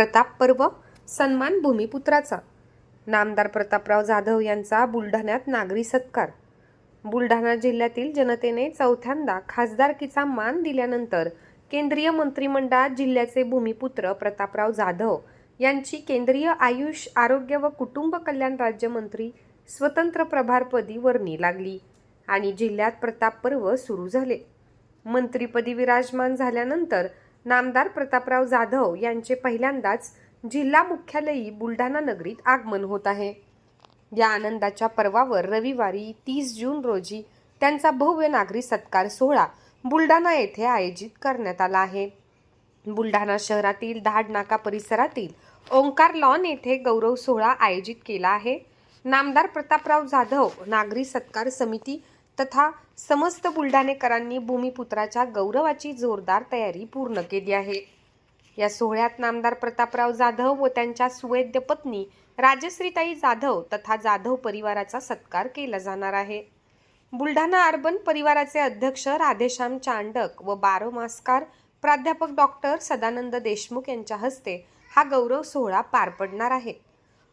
प्रताप पर्व सन्मान भूमिपुत्राचा. नामदार प्रतापराव जाधव यांचा बुलढाण्यात नागरी सत्कार. बुलढाणा जिल्ह्यातील जनतेने चौथ्यांदा खासदारकीचा मान दिल्यानंतर केंद्रीय मंत्रिमंडळात जिल्ह्याचे भूमिपुत्र प्रतापराव जाधव यांची केंद्रीय आयुष आरोग्य व कुटुंब कल्याण राज्यमंत्री स्वतंत्र प्रभारपदी वर्णी लागली आणि जिल्ह्यात प्रताप पर्व सुरू झाले. मंत्रीपदी विराजमान झाल्यानंतर नामदार प्रतापराव जाधव यांचे पहिल्यांदाच जिल्हा मुख्यालयी बुलढाणा नगरीत आगमन होत आहे. या आनंदाच्या पर्वावर रविवारी तीस जून रोजी त्यांचा भव्य नागरी सत्कार सोहळा बुलढाणा येथे आयोजित करण्यात आला आहे. बुलढाणा शहरातील धाडनाका परिसरातील ओंकार लॉन येथे गौरव सोहळा आयोजित केला आहे. नामदार प्रतापराव जाधव नागरी सत्कार समिती तथा समस्त बुलढाणेकरांनी भूमिपुत्राच्या गौरवाची जोरदार तयारी पूर्ण केली आहे. या सोहळ्यात नामदार प्रतापराव जाधव व त्यांच्या सुवैद्य पत्नी राजश्रीताई जाधव तथा जाधव परिवाराचा सत्कार केला जाणार आहे. बुलढाणा अर्बन परिवाराचे अध्यक्ष राधेश्याम चांडक व बारोमास्कार प्राध्यापक डॉक्टर सदानंद देशमुख यांच्या हस्ते हा गौरव सोहळा पार पडणार आहे.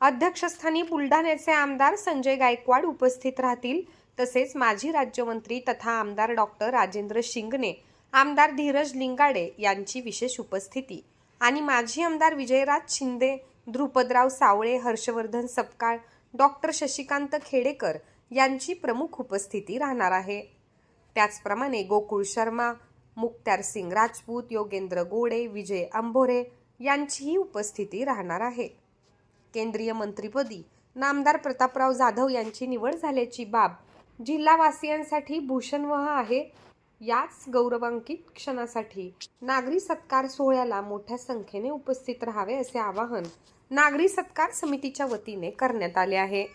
अध्यक्षस्थानी बुलढाण्याचे आमदार संजय गायकवाड उपस्थित राहतील तसेच माजी राज्यमंत्री तथा आमदार डॉक्टर राजेंद्र शिंगणे आमदार धीरज लिंगाडे यांची विशेष उपस्थिती आणि माजी आमदार विजयराज शिंदे ध्रुपदराव सावळे हर्षवर्धन सपकाळ डॉक्टर शशिकांत खेडेकर यांची प्रमुख उपस्थिती राहणार आहे. त्याचप्रमाणे गोकुळ शर्मा मुक्त्यार सिंग राजपूत योगेंद्र गोडे विजय अंभोरे यांचीही उपस्थिती राहणार आहे. केंद्रीय मंत्रिपदी नामदार प्रतापराव जाधव यांची निवड झाल्याची बाब जिल्हावासियांसाठी भूषणवह आहे. याच गौरवांकित क्षणासाठी नागरी सत्कार सोहळ्याला मोठ्या संख्येने उपस्थित राहावे असे आवाहन नागरी सत्कार समितीच्या वतीने करण्यात आले आहे.